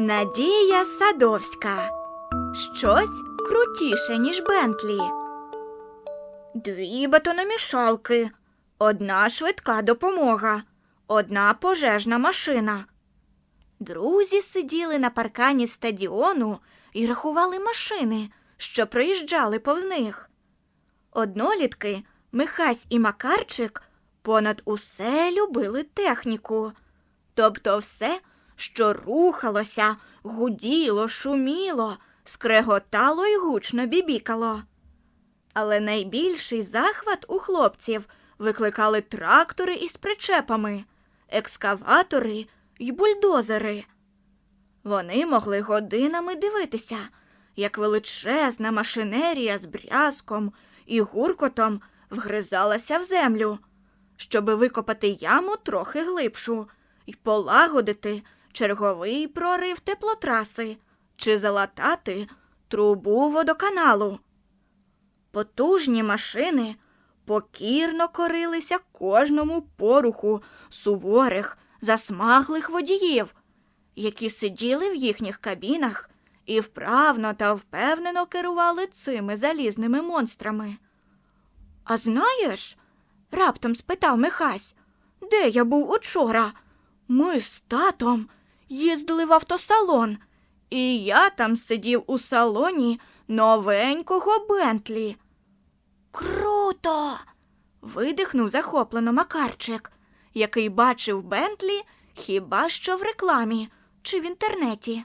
Надія Садовська. Щось крутіше, ніж Бентлі. Дві бетономішалки, одна швидка допомога, одна пожежна машина. Друзі сиділи на паркані стадіону і рахували машини, що проїжджали повз них. Однолітки, Михась і Макарчик понад усе любили техніку, тобто все, що рухалося, гуділо, шуміло, скреготало й гучно бібікало. Але найбільший захват у хлопців викликали трактори із причепами, екскаватори й бульдозери. Вони могли годинами дивитися, як величезна машинерія з брязком і гуркотом вгризалася в землю, щоби викопати яму трохи глибшу і полагодити черговий прорив теплотраси чи залатати трубу водоканалу. Потужні машини покірно корилися кожному поруху суворих, засмаглих водіїв, які сиділи в їхніх кабінах і вправно та впевнено керували цими залізними монстрами. А знаєш, раптом спитав Михась, де я був учора? Ми з татом їздили в автосалон, і я там сидів у салоні новенького Бентлі. Круто. видихнув захоплено Макарчик, який бачив Бентлі хіба що в рекламі чи в інтернеті.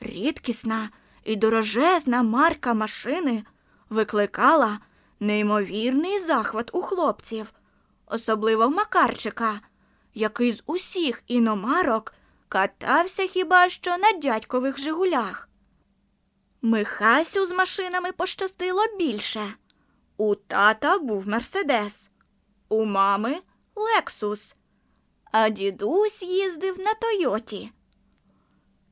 Рідкісна і дорожезна марка машини викликала неймовірний захват у хлопців, особливо в Макарчика, який з усіх іномарок катався хіба що на дядькових Жигулях. Михасю з машинами пощастило більше. У тата був Мерседес, у мами Лексус, а дідусь їздив на Тойоті.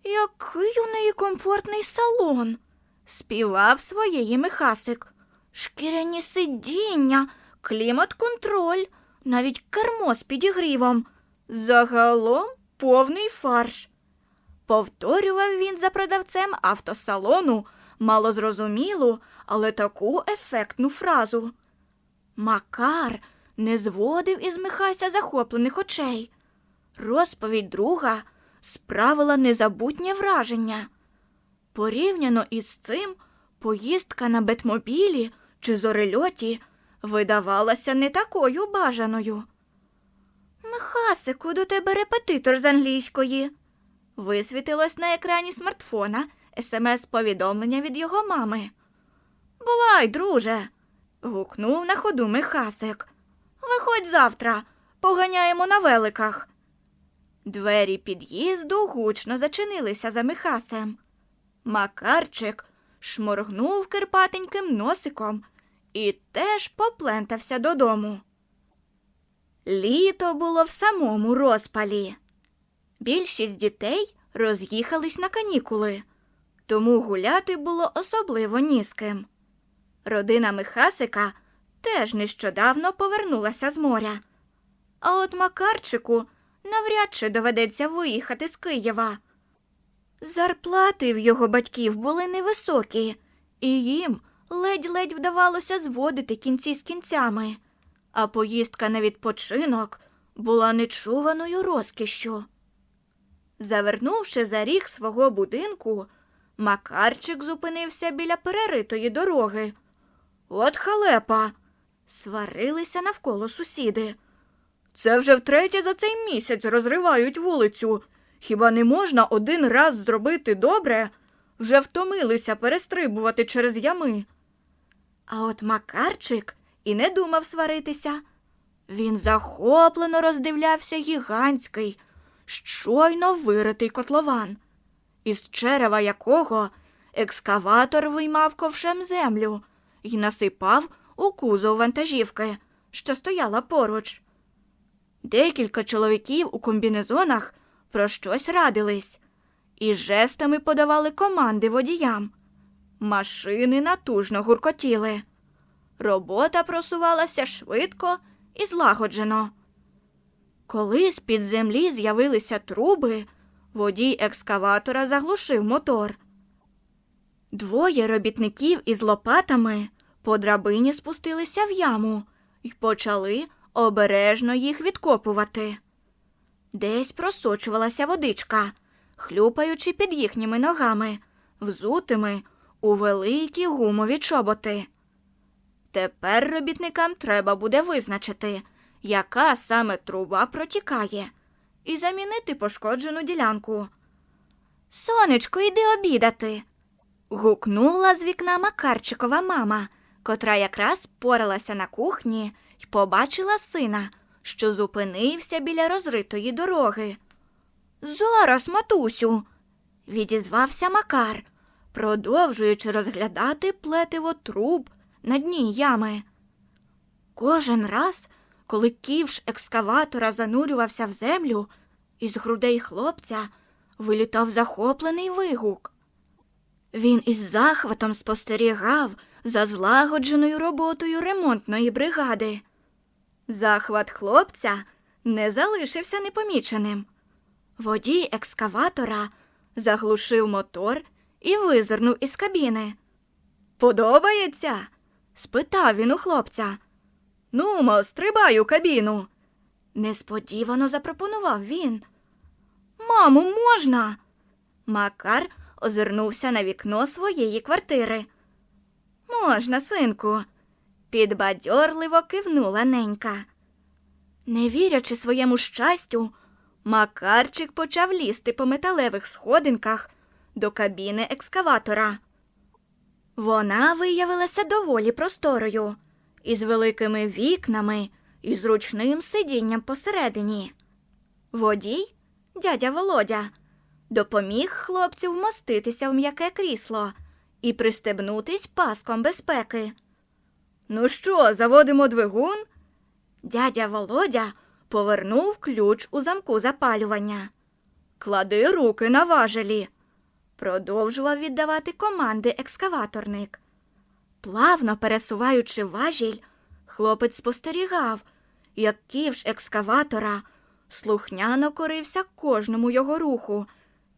Який у неї комфортний салон, співав своєї Михасик. Шкіряні сидіння, клімат-контроль, навіть кермо з підігрівом. Загалом повний фарш. Повторював він за продавцем автосалону малозрозумілу, але таку ефектну фразу. Макар не зводив із Михайся захоплених очей. Розповідь друга справила незабутнє враження. Порівняно із цим, поїздка на бетмобілі чи зорельоті видавалася не такою бажаною. Михасику, до тебе репетитор з англійської. Висвітилось на екрані смартфона смс-повідомлення від його мами. Бувай, друже. гукнув на ходу Михасик. Виходь завтра, поганяємо на великах. Двері під'їзду гучно зачинилися за Михасем. Макарчик шморгнув кирпатеньким носиком і теж поплентався додому. Літо було в самому розпалі. Більшість дітей роз'їхались на канікули, тому гуляти було особливо ні з ким. Родина Михасика теж нещодавно повернулася з моря. А от Макарчику навряд чи доведеться виїхати з Києва. Зарплати в його батьків були невисокі, і їм ледь-ледь вдавалося зводити кінці з кінцями, а поїздка на відпочинок була нечуваною розкішшю. Завернувши за ріг свого будинку, Макарчик зупинився біля переритої дороги. От халепа. Сварилися навколо сусіди. Це вже втретє за цей місяць розривають вулицю. Хіба не можна один раз зробити добре? Вже втомилися перестрибувати через ями. А от Макарчик і не думав сваритися. Він захоплено роздивлявся гігантський, щойно виритий котлован, із черева якого екскаватор виймав ковшем землю і насипав у кузов вантажівки, що стояла поруч. Декілька чоловіків у комбінезонах про щось радились і жестами подавали команди водіям. Машини натужно гуркотіли. Робота просувалася швидко і злагоджено. Коли з-під землі з'явилися труби, водій екскаватора заглушив мотор. Двоє робітників із лопатами по драбині спустилися в яму і почали обережно їх відкопувати. Десь просочувалася водичка, хлюпаючи під їхніми ногами, взутими у великі гумові чоботи. Тепер робітникам треба буде визначити, яка саме труба протікає, і замінити пошкоджену ділянку. Сонечко, йди обідати. гукнула з вікна Макарчикова мама, котра якраз поралася на кухні й побачила сина, що зупинився біля розритої дороги. Зараз, матусю, відізвався Макар, продовжуючи розглядати плетиво труб на дні ями. Кожен раз, коли ківш екскаватора занурювався в землю, із грудей хлопця вилітав захоплений вигук. Він із захватом спостерігав за злагодженою роботою ремонтної бригади. Захват хлопця не залишився непоміченим. Водій екскаватора заглушив мотор і визирнув із кабіни. Подобається? Спитав він у хлопця. Нумо, стрибай у кабіну. Несподівано запропонував він. Мамо, можна? Макар озирнувся на вікно своєї квартири. Можна, синку, підбадьорливо кивнула ненька. Не вірячи своєму щастю, Макарчик почав лізти по металевих сходинках до кабіни екскаватора. Вона виявилася доволі просторою, із великими вікнами і зручним сидінням посередині. Водій, дядя Володя, допоміг хлопцю вмоститися в м'яке крісло і пристебнутись паском безпеки. Ну що, заводимо двигун? Дядя Володя повернув ключ у замку запалювання. Клади руки на важелі. Продовжував віддавати команди екскаваторник. Плавно пересуваючи важіль, хлопець спостерігав, як ківш екскаватора слухняно корився кожному його руху,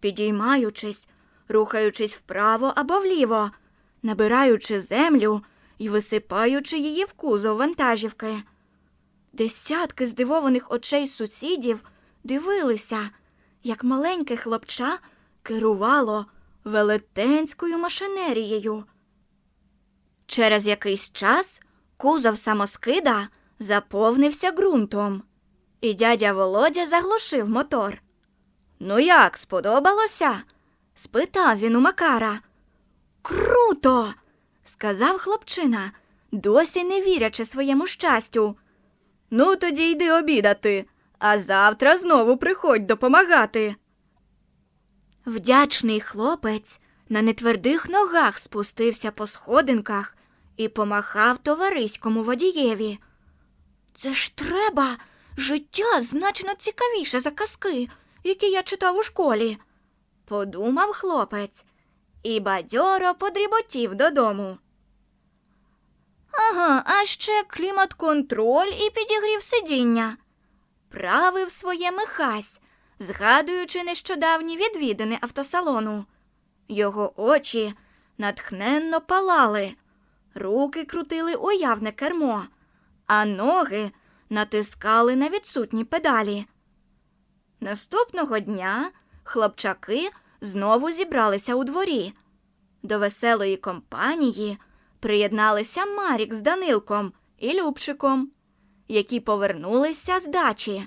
підіймаючись, рухаючись вправо або вліво, набираючи землю і висипаючи її в кузов вантажівки. Десятки здивованих очей сусідів дивилися, як маленьке хлопча керувало велетенською машинерією. Через якийсь час кузов самоскида заповнився ґрунтом, і дядя Володя заглушив мотор. Ну як, сподобалося? спитав він у Макара. Круто, сказав хлопчина, досі не вірячи своєму щастю. Ну, тоді йди обідати, а завтра знову приходь допомагати. Вдячний хлопець на нетвердих ногах спустився по сходинках і помахав товариському водієві. Це ж треба, життя значно цікавіше за казки, які я читав у школі, подумав хлопець і бадьоро подріботів додому. Ага, а ще клімат-контроль і підігрів сидіння. Правив своє Михась, згадуючи нещодавні відвідини автосалону. Його очі натхненно палали, руки крутили уявне кермо, а ноги натискали на відсутні педалі. Наступного дня хлопчаки знову зібралися у дворі. До веселої компанії приєдналися Марік з Данилком і Любчиком, які повернулися з дачі.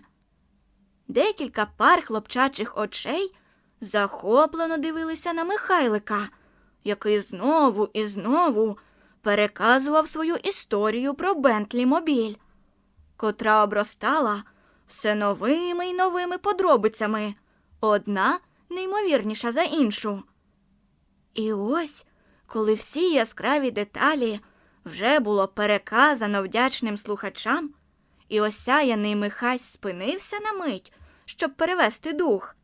Декілька пар хлопчачих очей захоплено дивилися на Михайлика, який знову і знову переказував свою історію про Бентлі Мобіль, котра обростала все новими й новими подробицями, одна неймовірніша за іншу. І ось, коли всі яскраві деталі вже було переказано вдячним слухачам, і осяяний Михась спинився на мить, щоб перевести дух.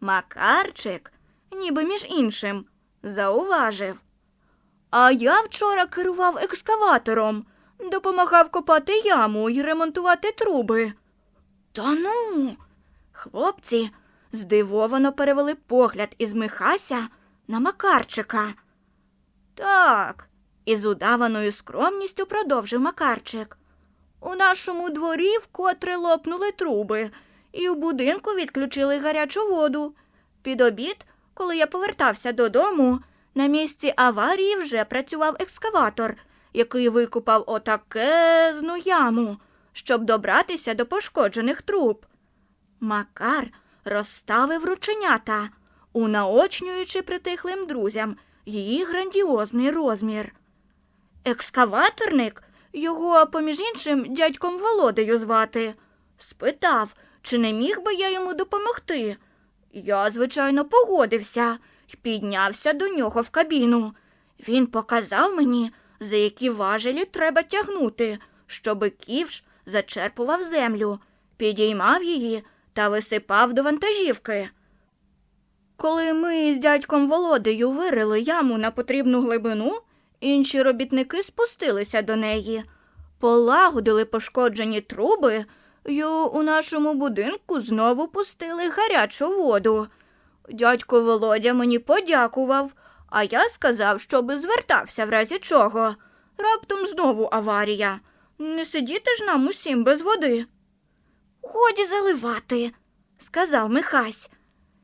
Макарчик, ніби між іншим, зауважив. А я вчора керував екскаватором, допомагав копати яму і ремонтувати труби. Та ну. Хлопці здивовано перевели погляд із Михася на Макарчика. Так, із удаваною скромністю продовжив Макарчик. У нашому дворі вкотре лопнули труби, і в будинку відключили гарячу воду. Під обід, коли я повертався додому, на місці аварії вже працював екскаватор, який викопав отакезну яму, щоб добратися до пошкоджених труб. Макар розставив рученята, унаочнюючи притихлим друзям її грандіозний розмір. Екскаваторник, його, поміж іншим, дядьком Володею звати, спитав, чи не міг би я йому допомогти. Я, звичайно, погодився і піднявся до нього в кабіну. Він показав мені, за які важелі треба тягнути, щоби ківш зачерпував землю, підіймав її та висипав до вантажівки. Коли ми з дядьком Володею вирили яму на потрібну глибину, інші робітники спустилися до неї, полагодили пошкоджені труби й у нашому будинку знову пустили гарячу воду. Дядько Володя мені подякував, а я сказав, щоби звертався в разі чого. Раптом знову аварія. Не сидіти ж нам усім без води. Годі заливати, сказав Михась.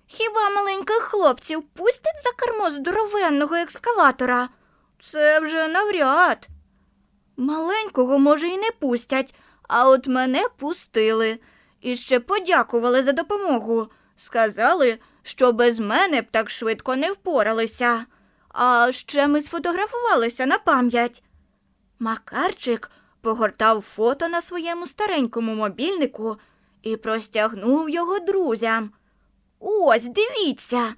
Хіба маленьких хлопців пустять за кермо здоровенного екскаватора? Це вже навряд. Маленького, може, і не пустять, а от мене пустили. І ще подякували за допомогу. Сказали, що без мене б так швидко не впоралися. А ще ми сфотографувалися на пам'ять. Макарчик погортав фото на своєму старенькому мобільнику і простягнув його друзям. Ось, дивіться.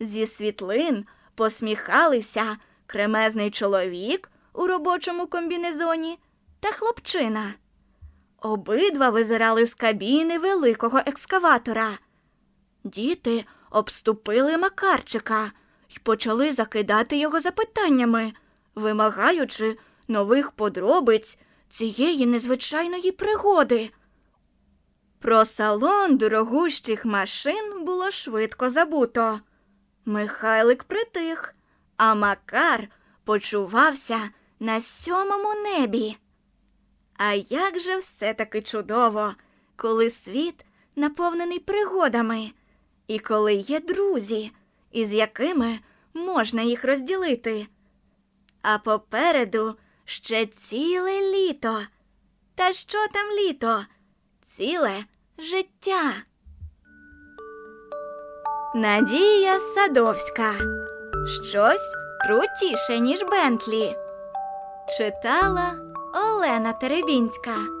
Зі світлин посміхалися кремезний чоловік у робочому комбінезоні та хлопчина. Обидва визирали з кабіни великого екскаватора. Діти обступили Макарчика і почали закидати його запитаннями, вимагаючи нових подробиць цієї незвичайної пригоди. Про салон дорогущих машин було швидко забуто. Михайлик притих, а Макар почувався на сьомому небі. А як же все таки чудово, коли світ наповнений пригодами, і коли є друзі, із якими можна їх розділити. А попереду ще ціле літо. Та що там літо? Ціле життя. Надія Садовська. Щось крутіше, ніж Бентлі. Читала Олена Теребінська.